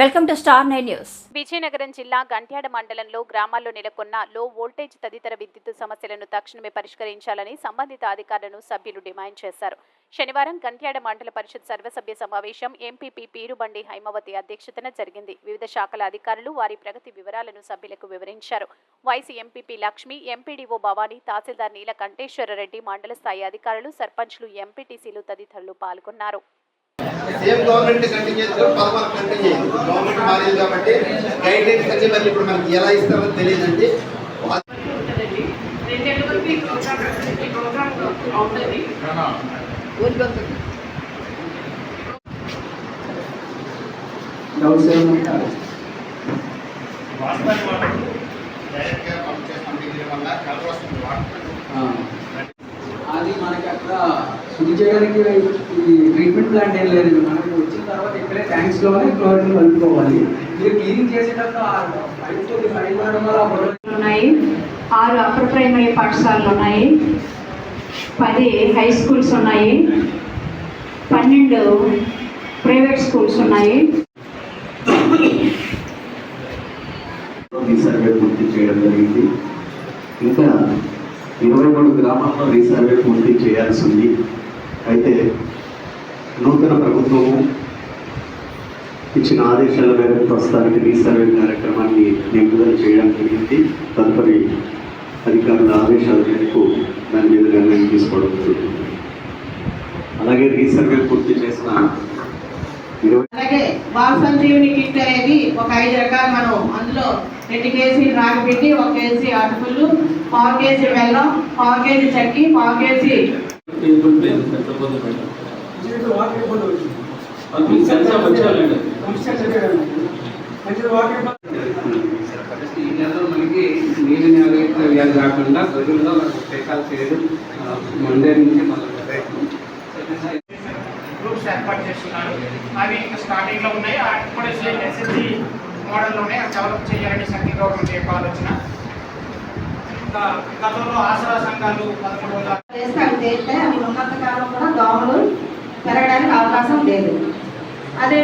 Welcome to star nine news. Vizianagaram జిల్లా గంట్యాడ మండలంలో గ్రామాల్లో నెలకొన్న లో వోల్టేజ్ తదితర విద్యుత్ సమస్యలను తక్షణమే పరిష్కరించాలని సంబంధిత అధికారులను సభ్యులు డిమాండ్ చేశారు. శనివారం గంట్యాడ మండల పరిషత్ సర్వసభ్య సమావేశం ఎంపీపీ పీరుబండి హైమవతి అధ్యక్షతన జరిగింది. వివిధ శాఖల అధికారులు వారి ప్రగతి వివరాలను సభ్యులకు వివరించారు. Vice MPP Lakshmi MPDO Bhavani తహసీల్దార్ నీల కంఠేశ్వరరెడ్డి మండల స్థాయి అధికారులు సర్పంచ్లు ఎంపీటీసీలు తదితరులు పాల్గొన్నారు. సేమ్ గవర్నమెంట్ కంటిన్యూ చేస్తారు పదమూడు కంటిన్యూ చేయాలి గవర్నమెంట్ మారింది కాబట్టి గైడ్ లైన్స్ అన్ని మళ్ళీ ఇప్పుడు మనకి ఎలా ఇస్తారో తెలియదండి. అది మనకి అక్కడ శుద్ధి చేయడానికి ఈ ట్రీట్మెంట్ ప్లాంట్ ఏం లేదండి మనకి వచ్చిన తర్వాత ఇక్కడే ట్యాంక్స్లోనే క్లోరిన్ కలుపుకోవాలి. మీరు క్లీనింగ్ చేసేటప్పుడు ఉన్నాయి. ఆరు అప్పర్ ప్రైమరీ పాఠశాలలు ఉన్నాయి. పది హై స్కూల్స్ ఉన్నాయి. పన్నెండు ప్రైవేట్ స్కూల్స్ ఉన్నాయి. రీసర్వే పూర్తి చేయడం జరిగింది. ఇంకా ఇరవై మూడు గ్రామాల్లో రీసర్వే పూర్తి చేయాల్సి ఉంది. అయితే నూతన ప్రభుత్వము ఇచ్చిన ఆదేశాల మేరకు ప్రస్తుతానికి రీసర్వే కార్యక్రమాన్ని నిలుపుదల చేయడం జరిగింది. తదుపరి అధికారుల ఆదేశాల మేరకు దాని మీద నిర్ణయం తీసుకోవడం జరుగుతుంది. అలాగే రీసర్వే పూర్తి చేసిన అలాగే బాల్ సంజీవిని కిట్ అనేది ఒక ఐదు రకాలు మనం అందులో రెండు కేజీ రాగి పిండి ఒక కేజీ అటుకులు పావు కేజీ వెల్లం పావు కేజీ చక్కి పావు కేజీ ఈ నెలలో మనకి నీళ్ళు నేల వ్యాధి రాకుండా ప్రజల్లో మనకు టీకాలు చేయడం మండే నుంచి మొదలు ప్రయత్నం ఏర్పాటు చేస్తున్నారు. అవి ఇంకా స్టార్టింగ్లో ఉన్నాయి. వాటికి కూడా సేమ్ ఎస్ఎస్సి మోడల్లోనే డెవలప్ చేయాలని సెంట్రల్ గవర్నమెంట్ యొక్క ఆలోచన. ఇంకా గతంలో ఆసరా సంఘాలు పదమూడు వందల చేస్తే అవి అవి ఉన్నంత కాలం కూడా దోమలు పెరగడానికి అవకాశం లేదు.